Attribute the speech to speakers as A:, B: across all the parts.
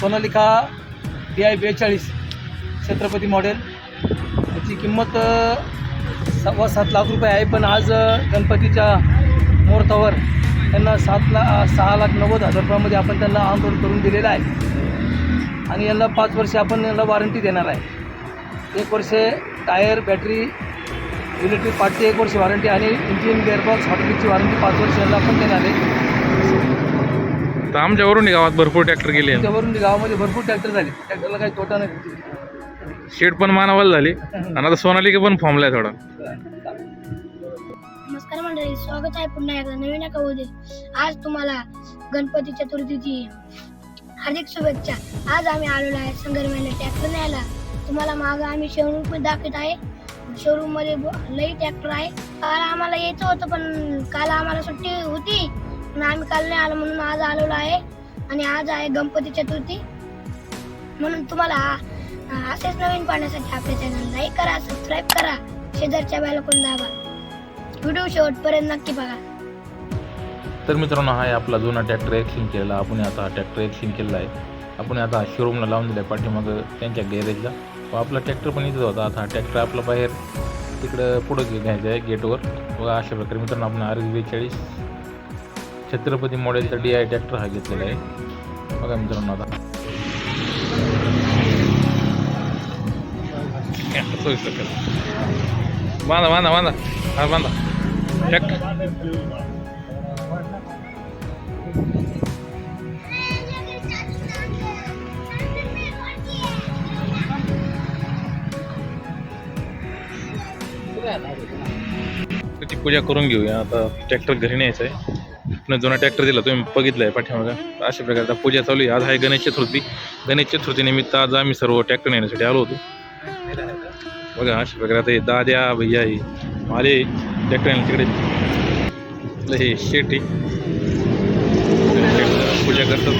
A: Sonalika D I बेचाळीस Chhatrapati model याची किंमत सव्वा सात लाख रुपये आहे पण आज गणपतीच्या मुहूर्तावर त्यांना सात ला सहा लाख नव्वद हजार रुपयामध्ये आपण त्यांना आंदोलन करून दिलेलं आहे. आणि यांना पाच वर्ष आपण यांना वॉरंटी देणार आहे. एक वर्ष टायर बॅटरी इलेक्ट्रिक पार्टची एक वर्ष वॉरंटी आणि इंजिन गेअरबॉक्स हॉटेलची वॉरंटी पाच वर्ष यांना आपण देणार आहे.
B: तर आमच्यावरून गावात भरपूर ट्रॅक्टर गेले.
A: त्यावरून गावामध्ये भरपूर ट्रॅक्टर झाले. ट्रॅक्टरला काही तोटा नाही.
B: शेड पण मानावाल झाली. आणि आता सोनालिका पण फॉर्मला थोडा.
C: नमस्कार मंडळी स्वागत आहे पुन्हा एकदा नवीन एका उद्या. आज तुम्हाला गणपती चतुर्थीची हार्दिक शुभेच्छा. आज आम्ही आलेलो आहे संगरमेला ट्रॅक्टर न्यायला. तुम्हाला मागं आम्ही शोरूम पण दाखवत आहे. शोरूममध्ये ब- लई ट्रॅक्टर आहे. काल आम्हाला यायचं होतं पण काल आम्हाला सुट्टी होती. पण आम्ही काल नाही आलो म्हणून आज आलेलो आहे आणि आज आहे गणपती चतुर्थी. म्हणून तुम्हाला असेच नवीन पाहण्यासाठी आपल्या चॅनल लाईक करा सबस्क्राईब करा शेजारच्या बेल पण दाबा. व्हिडिओ शेवटपर्यंत नक्की बघा.
B: तर मित्रांनो हा आहे आपला जुना ट्रॅक्टर एक्सचेंज केलेला. आपण आता हा ट्रॅक्टर एक्सचेंज केलेला आहे. आपण आता शोरूमला लावून दिला आहे पाठीमागं त्यांच्या गॅरेजला व आपला ट्रॅक्टर पण इथंच होता. आता हा ट्रॅक्टर आपला बाहेर तिकडं पुढं घ्यायचं घ्यायचा आहे गेटवर व अशा प्रकारे मित्रांनो आपण आर बेचाळीस छत्रपती मॉडेलचा डी आय ट्रॅक्टर हा घेतलेला आहे. बघा मित्रांनो आता. बांधा बांधा बांधा. हा बांधा. ट्रॅक्टर त्याची पूजा करून घेऊया. आता ट्रॅक्टर घरी न्यायचं आहे आपण जुना ट्रॅक्टर दिला तुम्ही बघितलं आहे पाठीमागं? अशा प्रकारे आता पूजा चालू आहे. आज आहे गणेश चतुर्थी. गणेश चतुर्थी निमित्त आज आम्ही सर्व ट्रॅक्टर नेण्यासाठी आलो होतो. बघा अशा प्रकारे हे दाद्या भैया हे आले ट्रॅक्टर तिकडे. हे शेटी पूजा करतात.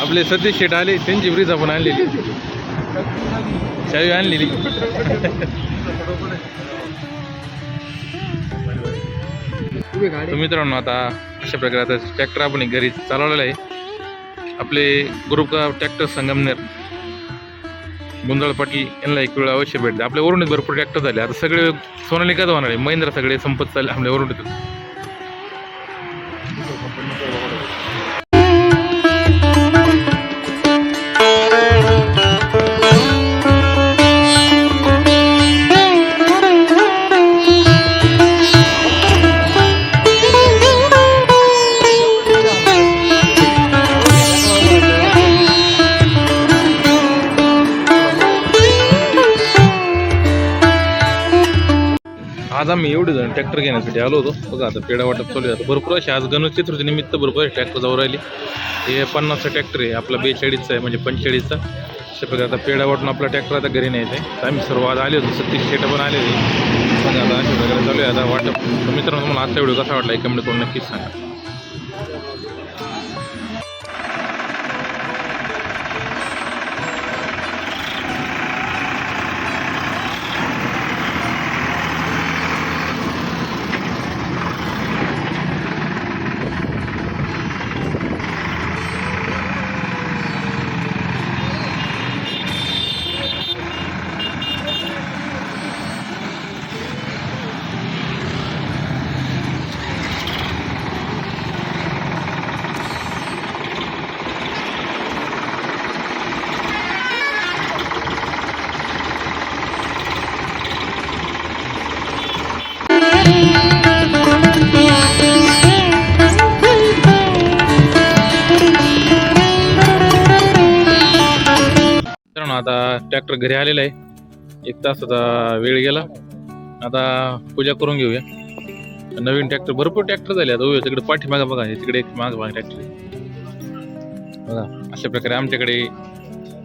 B: आपले सतीश शेट आले त्यांची ब्रिज आपण आणलेली. शाळी आणलेली. तर मित्रांनो आता अशा प्रकारे आता ट्रॅक्टर आपण घरी चालवलेला आहे. आपले ग्रुप का ट्रॅक्टर संगमनेर गुंजाळ पाटील यांना एक वेळ अवश्य भेट द्या. आपल्या वरून भरपूर ट्रॅक्टर झाले. आता सगळे सोनालिकाच होणार आहे. महिंद्रा सगळे संपत चालले आपल्या वरून आज आम्ही एवढे जण ट्रॅक्टर घेण्यासाठी आलो होतो. बघा आता पेढा वाटप चालू आहे. आता भरपूर असे आज गणेश चतुर्थी निमित्त भरपूर असे ट्रॅक्टर जाऊ राहिली. हे पन्नासचा ट्रॅक्टर आहे. आपला बेचाळीसचा आहे म्हणजे पंचेचाळीसचा. अशा प्रकारे आता पेढा वाटून आपला ट्रॅक्टर आता घरी न्यायचा आहे. तर आम्ही सर्व आज आले होतो. सत्तीस शेटं पण आले होते बघा आता अशा प्रकारे चालू आहे. आता वाटप. मित्रांनो तुम्हाला आजचा व्हिडिओ कसा वाटला एक कमेंट करून नक्कीच सांगा. आता ट्रॅक्टर घरी आलेला आहे. एक तासाचा वेळ गेला. आता पूजा करून घेऊया. नवीन ट्रॅक्टर भरपूर ट्रॅक्टर झाले आता. उभे तिकडे पाठीमागा बघा तिकडे एक माग बघा ट्रॅक्टर बघा अशा प्रकारे आमच्याकडे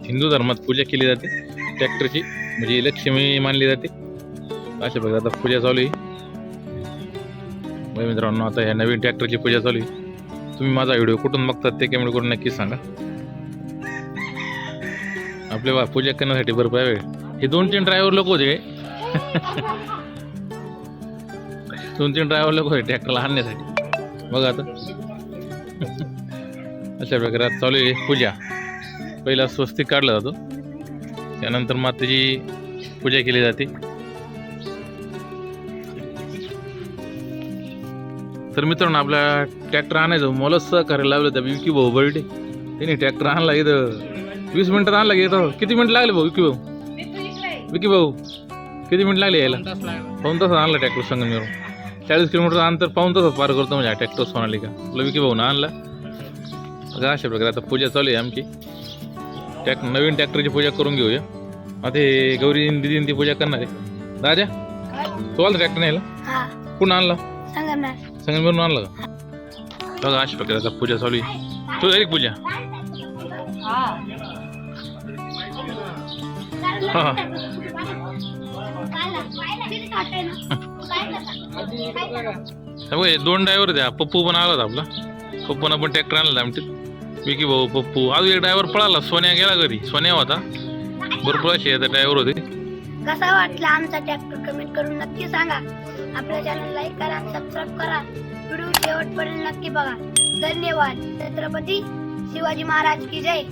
B: हिंदू धर्मात पूजा केली जाते. ट्रॅक्टरची म्हणजे लक्ष्मी मानली जाते. अशा प्रकारे आता पूजा चालू आहे. मित्रांनो आता ह्या नवीन ट्रॅक्टरची पूजा चालू आहे. तुम्ही माझा व्हिडिओ कुठून बघतात ते कमेंट करून नक्कीच सांगा. आपले बा पूजा करण्यासाठी भरपूर वेळ हे दोन तीन ड्रायव्हर लोक होते दोन तीन ड्रायव्हर लोक होते ट्रॅक्टरला आणण्यासाठी. बघा आता. अशा प्रकारे आज चालू आहे पूजा. पहिला स्वस्तिक काढला जातो. त्यानंतर मातेची पूजा केली जाते. तर मित्रांनो आपला ट्रॅक्टर आणायचं. मला सहकार्य लावलं त्या विकी भाऊ बर्डे त्याने ट्रॅक्टर आणला इथं. वीस मिनिटात आणला की इथं किती मिनिटं लागले भाऊ विकी भाऊ? विकी भाऊ किती मिनिट लागले यायला? पाऊन तासात आणला ट्रॅक्टर संगमेरून चाळीस किलोमीटर अंतर पाऊन तासात पार करतो म्हणजे हा ट्रॅक्टर सोनालिका. तुला विकी भाऊ आणला. बघा अशा प्रकारे आता पूजा चालू आहे आमची. ट्रॅक नवीन ट्रॅक्टरची पूजा करून घेऊया. आता हे गौरी दिदीन ती पूजा करणार आहे. राजा तू आला ट्रॅक्टर न्यायला
C: हा.
B: कुठं आणला?
C: संगमणार
B: संगमेरून आणला का? बघा अशा प्रकारे आता पूजा चालू आहे. तू झाली पूजा? हा दोन ड्रायव्हर द्या पप्पू पण आला होता आपला. पप्पून पण ट्रॅक्टर आणला आमच्यात. विकी भाऊ पप्पू. अजून एक ड्रायव्हर पळाला सोन्या गेला घरी. सोन्या होता. भरपूर असे ड्रायव्हर होते.
C: कसा वाटला आमचा ट्रॅक्टर कमेंट करून नक्की सांगा. आपल्या चॅनल लाईक करा सबस्क्राईब करा. व्हिडिओ शेवटपर्यंत नक्की बघा. धन्यवाद. छत्रपती शिवाजी महाराज की जय.